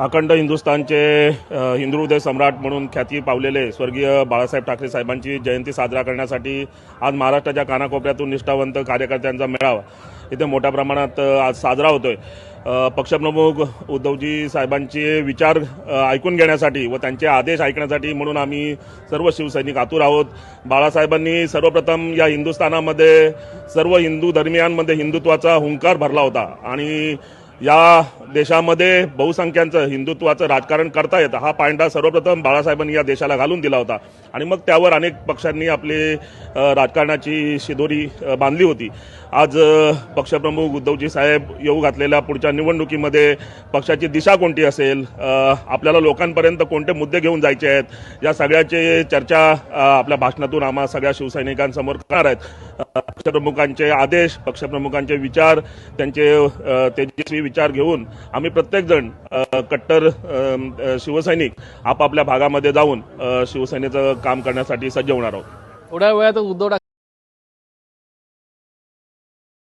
अखंड हिंदुस्थानचे हिंदू हृदय सम्राट म्हणून ख्याती पावलेले स्वर्गीय बाळासाहेब ठाकरे साहेबांची जयंती साजरा करण्यासाठी आज महाराष्ट्राच्या कानाकोपऱ्यातून निष्ठावंत कार्यकर्त्यांचा मेळावा इथे मोठ्या प्रमाणात आज साजरा होतोय. पक्षप्रमुख उद्धवजी साहेबांचे विचार ऐकून घेण्यासाठी व त्यांचे आदेश ऐकण्यासाठी म्हणून आम्ही सर्व शिवसैनिक आतुर आहोत. बाळासाहेबांनी सर्वप्रथम या हिंदुस्थानामध्ये सर्व हिंदू धर्मियांमध्ये हिंदुत्वाचा हुंकार भरला होता आणि या देशामध्ये बहुसंख्यांचं हिंदुत्वाचं राजकारण करता येतं. हा पायंडा सर्वप्रथम बाळासाहेबांनी या देशाला घालून दिला होता. आणि मग त्यावर अनेक पक्षांनी आपली राजकारणाची शिदोरी बांधली होती. आज पक्षप्रमुख उद्धवजी साहेब येऊ घातलेल्या पुढच्या निवडणुकीमध्ये पक्षाची दिशा कोणती असेल आपल्याला लोकांपर्यंत कोणते मुद्दे घेऊन जायचे आहेत या सगळ्याची चर्चा आपल्या भाषणातून आम्हा सगळ्या शिवसैनिकांसमोर करणार आहेत. पक्षप्रमुखांचे आदेश पक्षप्रमुखांचे विचार त्यांचे तेजस्वी विचार घेऊन आम्ही प्रत्येकजण कट्टर शिवसैनिक आपापल्या भागामध्ये जाऊन शिवसेनेचं काम करण्यासाठी सज्ज होणार आहोत. थोड्या वेळात उद्धव